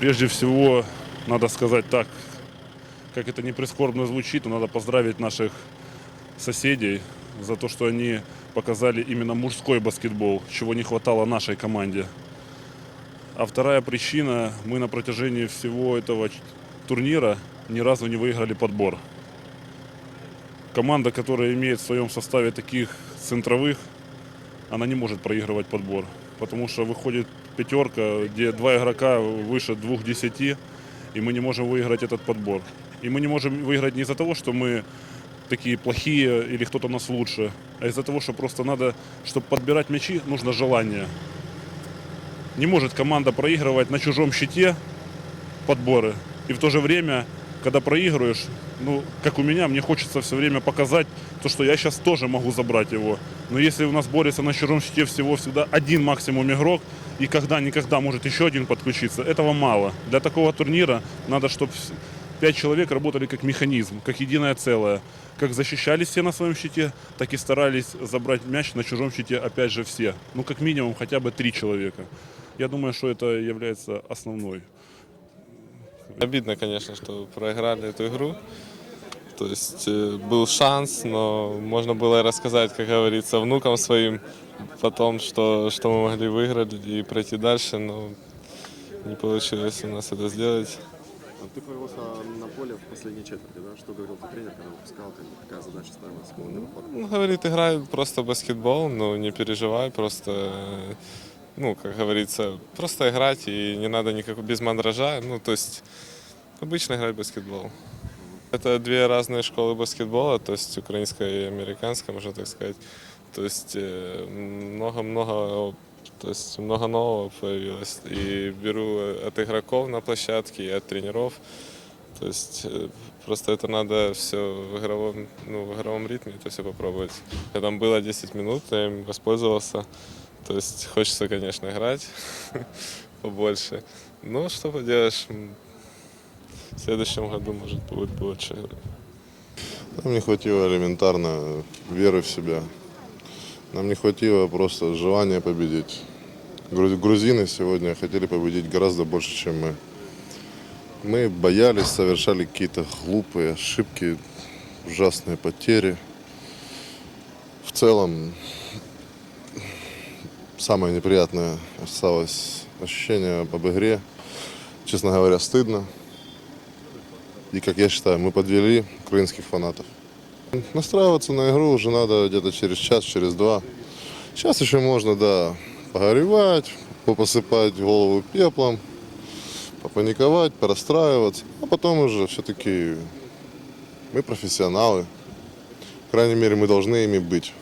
Прежде всего, надо сказать так, как это не прискорбно звучит, но надо поздравить наших соседей за то, что они показали именно мужской баскетбол, чего не хватало нашей команде. А вторая причина, мы на протяжении всего этого турнира ни разу не выиграли подбор. Команда, которая имеет в своем составе таких центровых, она не может проигрывать подбор. Потому что выходит пятерка, где два игрока выше двух десяти, и мы не можем выиграть этот подбор. И мы не можем выиграть не из-за того, что мы такие плохие или кто-то нас лучше, а из-за того, что просто надо, чтобы подбирать мячи, нужно желание. Не может команда проигрывать на чужом щите подборы. И в то же время, когда проигрываешь, ну, как у меня, мне хочется все время показать то, что я сейчас тоже могу забрать его. Но если у нас борется на чужом щите всего всегда один максимум игрок, и когда-никогда может еще один подключиться, этого мало. Для такого турнира надо, чтобы пять человек работали как механизм, как единое целое. Как защищались все на своем щите, так и старались забрать мяч на чужом щите опять же все. Ну, как минимум, хотя бы три человека. Я думаю, что это является основной. Обидно, конечно, что проиграли эту игру. То есть э, был шанс, но можно было рассказать, как говорится, внукам своим потом, что, что мы могли выиграть и пройти дальше, но не получилось у нас это сделать. А Ты появился на поле в последней четверти, да? Что говорил твой тренер, когда выпускал, какая задача ставилась выход? Ну, говорит, играй просто баскетбол, но не переживай, просто, ну, как говорится, просто играть и не надо никакого без мандража, ну, то есть обычно играть в баскетбол. Это две разные школы баскетбола, то есть украинская и американская, можно так сказать. То есть э, много-много то есть много нового появилось. И беру от игроков на площадке, и от тренеров. То есть э, просто это надо все в игровом, ну, в игровом ритме это все попробовать. Когда там было 10 минут, я им воспользовался. То есть хочется, конечно, играть побольше. Но что поделаешь, в следующем году, может, будет больше. Нам не хватило элементарно веры в себя. Нам не хватило просто желания победить. Гру- Грузины сегодня хотели победить гораздо больше, чем мы. Мы боялись, совершали какие-то глупые ошибки, ужасные потери. В целом, самое неприятное осталось ощущение об игре. Честно говоря, стыдно. И, как я считаю, мы подвели украинских фанатов. Настраиваться на игру уже надо где-то через час, через два. Сейчас еще можно, да, погоревать, посыпать голову пеплом, попаниковать, порастраиваться. А потом уже все-таки мы профессионалы. По крайней мере, мы должны ими быть.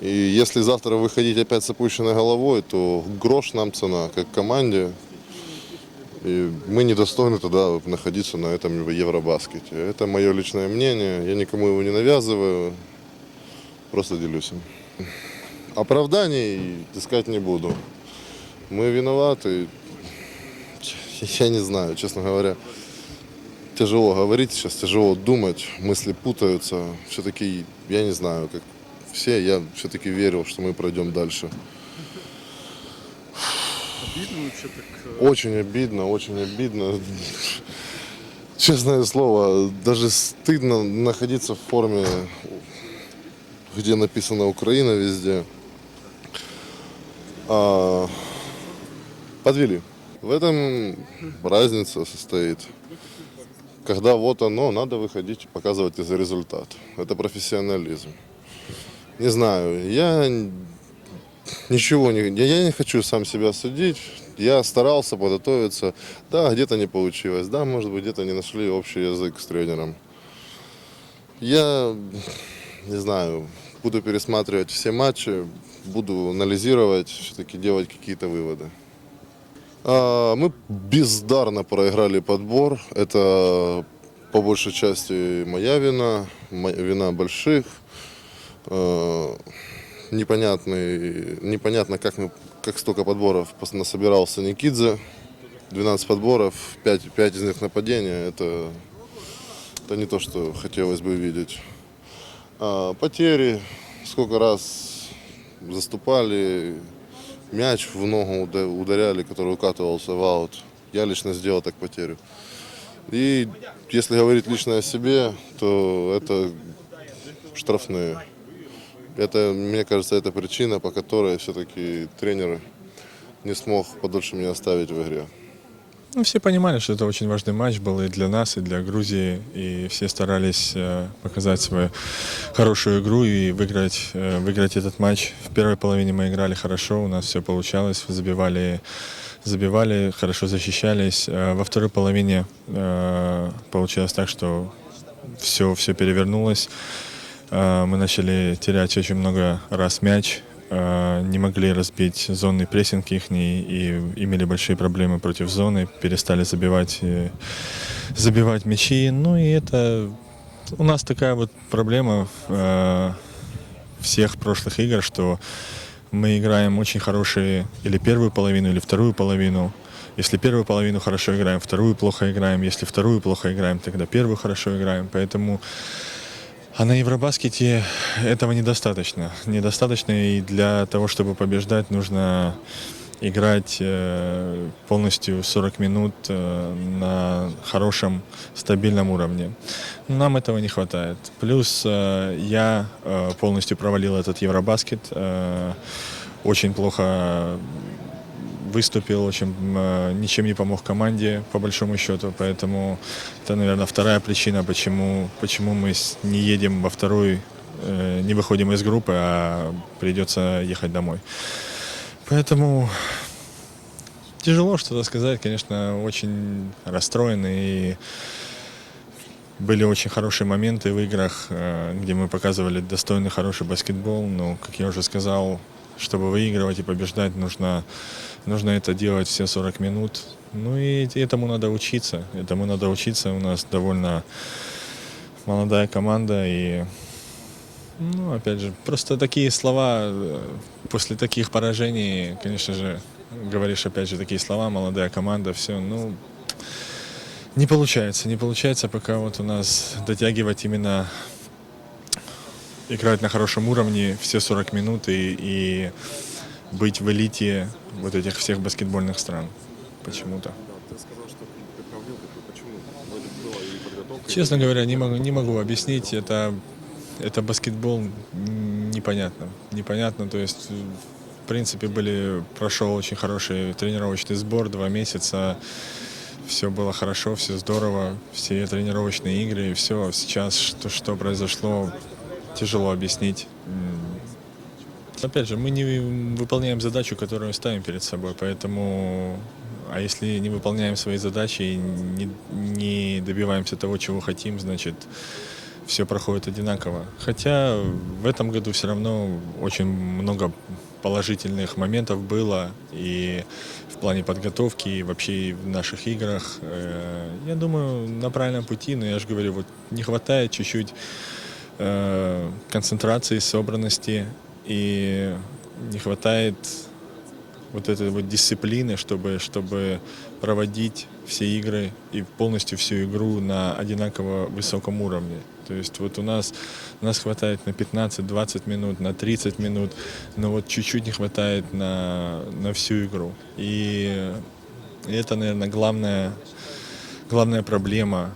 И если завтра выходить опять с опущенной головой, то грош нам цена, как команде. И мы недостойны тогда находиться на этом Евробаскете. Это мое личное мнение, я никому его не навязываю, просто делюсь им. Оправданий искать не буду. Мы виноваты. Я не знаю, честно говоря. Тяжело говорить сейчас, тяжело думать, мысли путаются. Все-таки, я не знаю, как все, я все-таки верил, что мы пройдем дальше. Обидно вообще так. Очень обидно, очень обидно. Честное слово, даже стыдно находиться в форме, где написано Украина везде. А, подвели. В этом разница состоит. Когда вот оно, надо выходить и показывать результат. Это профессионализм. Не знаю, я Ничего не, я, не хочу сам себя судить. Я старался подготовиться. Да, где-то не получилось. Да, может быть, где-то не нашли общий язык с тренером. Я не знаю, буду пересматривать все матчи, буду анализировать, все-таки делать какие-то выводы. А, мы бездарно проиграли подбор. Это по большей части моя вина, вина больших. Непонятный, непонятно, как, мы, как столько подборов насобирался Никидзе. 12 подборов, 5, 5 из них нападения. Это, это не то, что хотелось бы видеть. А, потери, сколько раз заступали, мяч в ногу уда- ударяли, который укатывался в аут. Я лично сделал так потерю. И если говорить лично о себе, то это штрафные. Это, мне кажется, это причина, по которой все-таки тренер не смог подольше меня оставить в игре. Ну, все понимали, что это очень важный матч был и для нас, и для Грузии, и все старались э, показать свою хорошую игру и выиграть, э, выиграть этот матч. В первой половине мы играли хорошо, у нас все получалось, забивали, забивали, хорошо защищались. Э, Во второй половине получилось так, что все, все перевернулось. Э, Мы начали терять очень много раз мяч, э, не могли разбить зонный прессинг их и имели большие проблемы против зоны, перестали забивать, э, забивать мячи. Ну и это у нас такая вот проблема всех прошлых игр, что мы играем очень хорошие или первую половину, или вторую половину. Если первую половину хорошо играем, вторую плохо играем. Если вторую плохо играем, тогда первую хорошо играем. Поэтому а на Евробаскете этого недостаточно. Недостаточно и для того, чтобы побеждать, нужно играть э, полностью 40 минут э, на хорошем, стабильном уровне. Нам этого не хватает. Плюс э, я полностью провалил этот Евробаскет. очень плохо выступил, очень э, ничем не помог команде, по большому счету. Поэтому это, наверное, вторая причина, почему, почему мы не едем во вторую, э, не выходим из группы, а придется ехать домой. Поэтому тяжело что-то сказать, конечно, очень расстроен и были очень хорошие моменты в играх, э, где мы показывали достойный, хороший баскетбол. Но, как я уже сказал, чтобы выигрывать и побеждать, нужно, нужно это делать все 40 минут. Ну и этому надо учиться. Этому надо учиться. У нас довольно молодая команда. И, ну, опять же, просто такие слова э, после таких поражений, конечно же, говоришь опять же такие слова, молодая команда, все, ну, не получается, не получается пока вот у нас дотягивать именно играть на хорошем уровне все 40 минут и, и быть в элите вот этих всех баскетбольных стран почему-то. Честно говоря, не могу, не могу объяснить. Это, это баскетбол непонятно. Непонятно, то есть в принципе были, прошел очень хороший тренировочный сбор, два месяца. Все было хорошо, все здорово, все тренировочные игры, и все. Сейчас что, что произошло, тяжело объяснить. Опять же, мы не выполняем задачу, которую ставим перед собой, поэтому, а если не выполняем свои задачи и не, не добиваемся того, чего хотим, значит, все проходит одинаково. Хотя в этом году все равно очень много положительных моментов было и в плане подготовки, и вообще и в наших играх. Э, Я думаю, на правильном пути, но я же говорю, вот не хватает чуть-чуть концентрации, собранности и не хватает вот этой вот дисциплины, чтобы, чтобы проводить все игры и полностью всю игру на одинаково высоком уровне. То есть вот у нас, нас хватает на 15-20 минут, на 30 минут, но вот чуть-чуть не хватает на, на всю игру. И это, наверное, главная, главная проблема